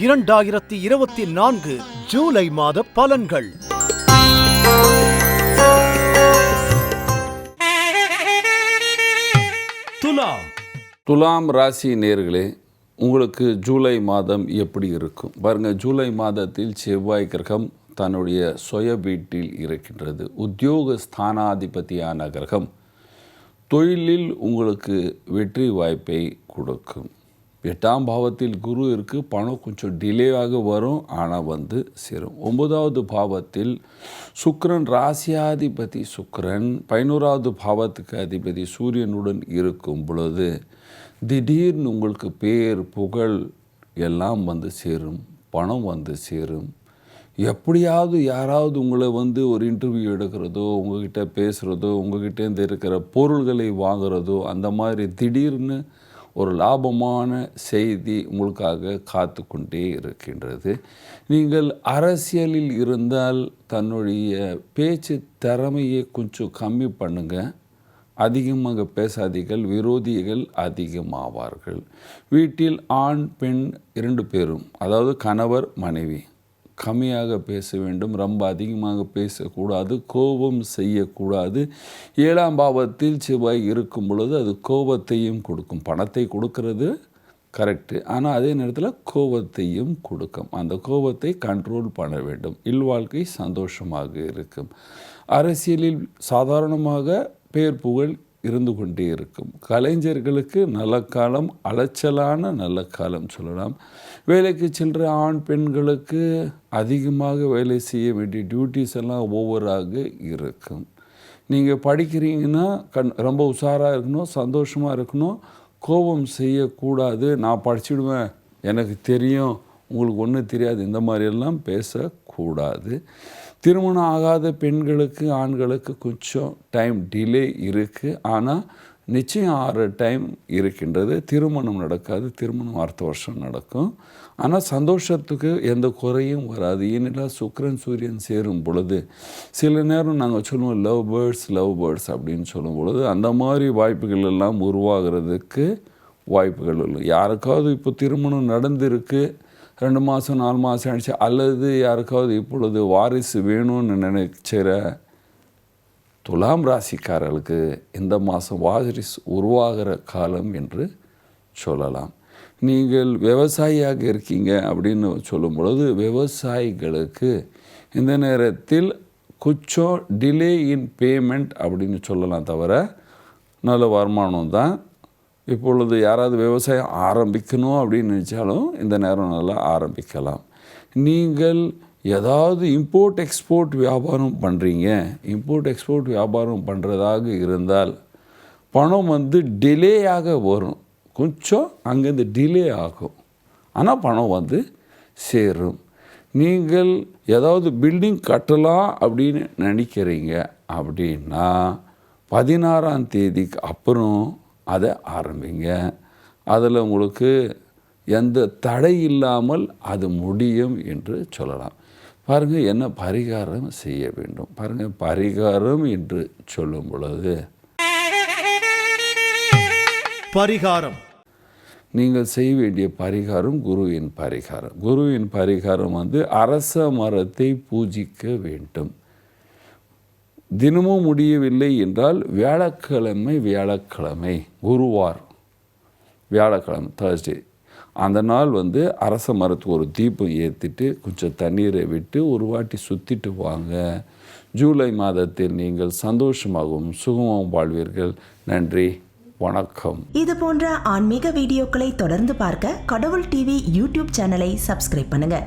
இரண்டாயிரத்தி இருபத்தி நான்கு ஜூலை மாத பலன்கள். துலாம். துலாம் ராசி நேர்களே உங்களுக்கு ஜூலை மாதம் எப்படி இருக்கும்? பாருங்க ஜூலை மாதத்தில் செவ்வாய் கிரகம் தன்னுடைய சுய வீட்டில் இருக்கின்றது. உத்தியோக ஸ்தானாதிபதியான கிரகம் தொழிலில் உங்களுக்கு வெற்றி வாய்ப்பை கொடுக்கும். எட்டாம் பாவத்தில் குரு இருக்குது பணம் கொஞ்சம் டிலேவாக வரும் ஆனால் வந்து சேரும். ஒன்பதாவது பாவத்தில் சுக்கரன் ராசியாதிபதி சுக்கரன் பதினோராவது பாவத்துக்கு அதிபதி சூரியனுடன் இருக்கும் பொழுது திடீர்னு உங்களுக்கு பேர் புகழ் எல்லாம் வந்து சேரும் பணம் வந்து சேரும். எப்படியாவது யாராவது உங்களை வந்து ஒரு இன்டர்வியூ எடுக்கிறதோ உங்ககிட்ட பேசுகிறதோ உங்ககிட்டேருந்து இருக்கிற பொருள்களை வாங்குறதோ அந்த மாதிரி திடீர்னு ஒரு லாபமான செய்தி உங்களுக்காக காத்து கொண்டே இருக்கின்றது. நீங்கள் அரசியலில் இருந்தால் தன்னுடைய பேச்சு திறமையை கொஞ்சம் கம்மி பண்ணுங்கள் அதிகமாக பேசாதீர்கள் விரோதிகள் அதிகமாவார்கள். வீட்டில் ஆண் பெண் இரண்டு பேரும் அதாவது கணவர் மனைவி. கம்மியாக பேச வேண்டும் ரொம்ப அதிகமாக பேசக்கூடாது கோபம் செய்யக்கூடாது. ஏழாம் பாவத்தில் செவ்வாய் இருக்கும் பொழுது அது கோபத்தையும் கொடுக்கும். பணத்தை கொடுக்கறது கரெக்டு ஆனால் அதே நேரத்தில் கோபத்தையும் கொடுக்கும். அந்த கோபத்தை கண்ட்ரோல் பண்ண வேண்டும். இல்வாழ்க்கை சந்தோஷமாக இருக்கும். அரசியலில் சாதாரணமாக பேர் புகழ் இருந்து கொண்டே இருக்கும். கலைஞர்களுக்கு நல்ல காலம் அலைச்சலான நல்ல காலம் சொல்லலாம். வேலைக்கு செல்கிற ஆண் பெண்களுக்கு அதிகமாக வேலை செய்ய வேண்டிய டியூட்டிஸ் எல்லாம் ஓவராக இருக்கும். நீங்கள் படிக்கிறீங்கன்னா கண் ரொம்ப உஷாராக இருக்கணும் சந்தோஷமாக இருக்கணும். கோபம் செய்யக்கூடாது. நான் படிச்சிடுவேன். எனக்கு தெரியும். உங்களுக்கு ஒன்றும் தெரியாது. இந்த மாதிரியெல்லாம் பேசக்கூடாது. திருமணம் ஆகாத பெண்களுக்கு ஆண்களுக்கு கொஞ்சம் டைம் டிலே இருக்குது ஆனால் நிச்சயம் ஆறு டைம் இருக்கின்றது. திருமணம் நடக்காது. திருமணம் அடுத்த வருஷம் நடக்கும். ஆனால் சந்தோஷத்துக்கு எந்த குறையும் வராது. ஏனென்றால் சுக்கிரன் சூரியன் சேரும் பொழுது சில நேரம் நாங்கள் சொல்லுவோம் லவ் பேர்ட்ஸ் லவ் பேர்ட்ஸ் அப்படின்னு சொல்லும் பொழுது அந்த மாதிரி வாய்ப்புகள் எல்லாம் உருவாகிறதுக்கு வாய்ப்புகள் இல்லை. யாருக்காவது இப்போ திருமணம் நடந்திருக்கு ரெண்டு மாதம் நாலு மாதம் ஆயிடுச்சு. அல்லது யாருக்காவது இப்பொழுது வாரிசு வேணும்னு நினைச்சிற துலாம் ராசிக்காரர்களுக்கு இந்த மாதம் வாரிசு உருவாகிற காலம் என்று சொல்லலாம். நீங்கள் விவசாயியாக இருக்கீங்க அப்படின்னு சொல்லும் பொழுது விவசாயிகளுக்கு இந்த நேரத்தில் கொஞ்சம் டிலே இன் பேமெண்ட் அப்படின்னு சொல்லலாம் தவிர நல்ல வருமானம் தான். இப்பொழுது யாராவது விவசாயம் ஆரம்பிக்கணும் அப்படின்னு நினச்சாலும் இந்த நேரம் நல்லா ஆரம்பிக்கலாம். நீங்கள் ஏதாவது இம்போர்ட் எக்ஸ்போர்ட் வியாபாரம் பண்ணுறீங்க இம்போர்ட் எக்ஸ்போர்ட் வியாபாரம் பண்ணுறதாக இருந்தால் பணம் வந்து டிலேயாக வரும். கொஞ்சம் அங்கேருந்து டிலே ஆகும். ஆனால் பணம் வந்து சேரும். நீங்கள் ஏதாவது பில்டிங் கட்டலாம் அப்படின்னு நினைக்கிறீங்க அப்படின்னா பதினாறாம் தேதிக்கு அப்புறம் அதை ஆரம்பிங்க. அதில் உங்களுக்கு எந்த தடை இல்லாமல் அது முடியும் என்று சொல்லலாம். பாருங்கள் என்ன பரிகாரம் செய்ய வேண்டும்? பாருங்கள் பரிகாரம் என்று சொல்லும் பொழுது. பரிகாரம். நீங்கள் செய்ய வேண்டிய பரிகாரம் குருவின் பரிகாரம். குருவின் பரிகாரம் வந்து அரச மரத்தை பூஜிக்க வேண்டும். தினமும் முடியவில்லை என்றால் வியாழக்கிழமை வியாழக்கிழமை குருவார் வியாழக்கிழமை தேர்ஸ்டே அந்த நாள் வந்து அரச மரத்துக்கு ஒரு தீபம் ஏற்றிட்டு கொஞ்சம் தண்ணீரை விட்டு ஒரு வாட்டி சுற்றிட்டு வாங்க. ஜூலை மாதத்தில் நீங்கள் சந்தோஷமாகவும் சுகமாகவும் வாழ்வீர்கள். நன்றி வணக்கம். இது போன்ற ஆன்மீக வீடியோக்களை தொடர்ந்து பார்க்க கடவுள் டிவி யூடியூப் சேனலை சப்ஸ்கிரைப் பண்ணுங்க.